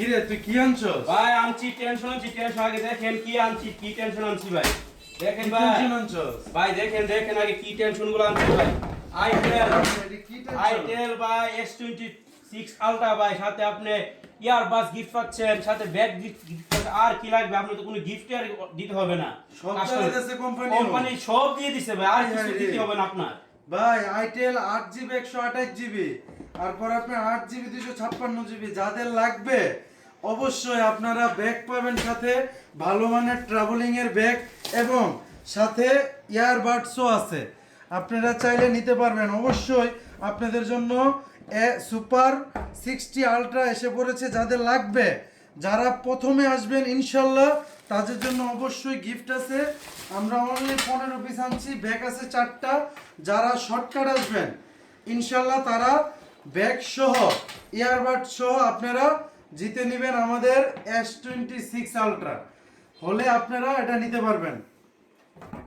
কিরে তুই কি আনছস? ভাই আনছি টেনশন আনছি টেনশন আগে দেখেন কি আনছি কি টেনশন আনছি ভাই। দেখেন ভাই। টেনশন আনছস? ভাই দেখেন দেখেন আগে কি টেনশনগুলো আনছি ভাই। আইটেল আইটেল ভাই এস টোয়েন্টি সিক্স আলট্রা ভাই সাথে আপনি ইয়ারবাস গিফট পাচ্ছেন সাথে ব্যাগ গিফট আর কি লাগবে? আপনি তো কোনো গিফট আর দিতে হবে না। সব কোম্পানি কোম্পানি সব দিয়ে দিছে ভাই। আর কিছু দিতে হবে না আপনার। ভাই আইটেল আট জিবি একশো আঠাশ জিবি তারপর আপনার আট জিবি দুশো ছাপ্পান্ন জিবি যাদের লাগবে, অবশ্যই আপনারা ব্যাগ পাবেন সাথে ভালো মানের ট্রাভেলিং এর ব্যাগ এবং সাথে ইয়ারবাডসও আছে। আপনারা চাইলে নিতে পারবেন। অবশ্যই আপনাদের জন্য এ সুপার সিক্সটি আলট্রা এসে পড়েছে যাদের লাগবে। যারা প্রথমে আসবেন, ইনশাল্লাহ তাদের জন্য অবশ্যই গিফট আছে। আমরা অনলি পনেরো পিস আনছি, ব্যাগ আছে চারটা। যারা শর্টকাট আসবেন, ইনশাল্লাহ তারা ব্যাগ সহ ইয়ারবাড সহ আপনারা জিতে নেবেন আমাদের এস টোয়েন্টি সিক্স আলট্রা হলে আপনারা এটা নিতে পারবেন।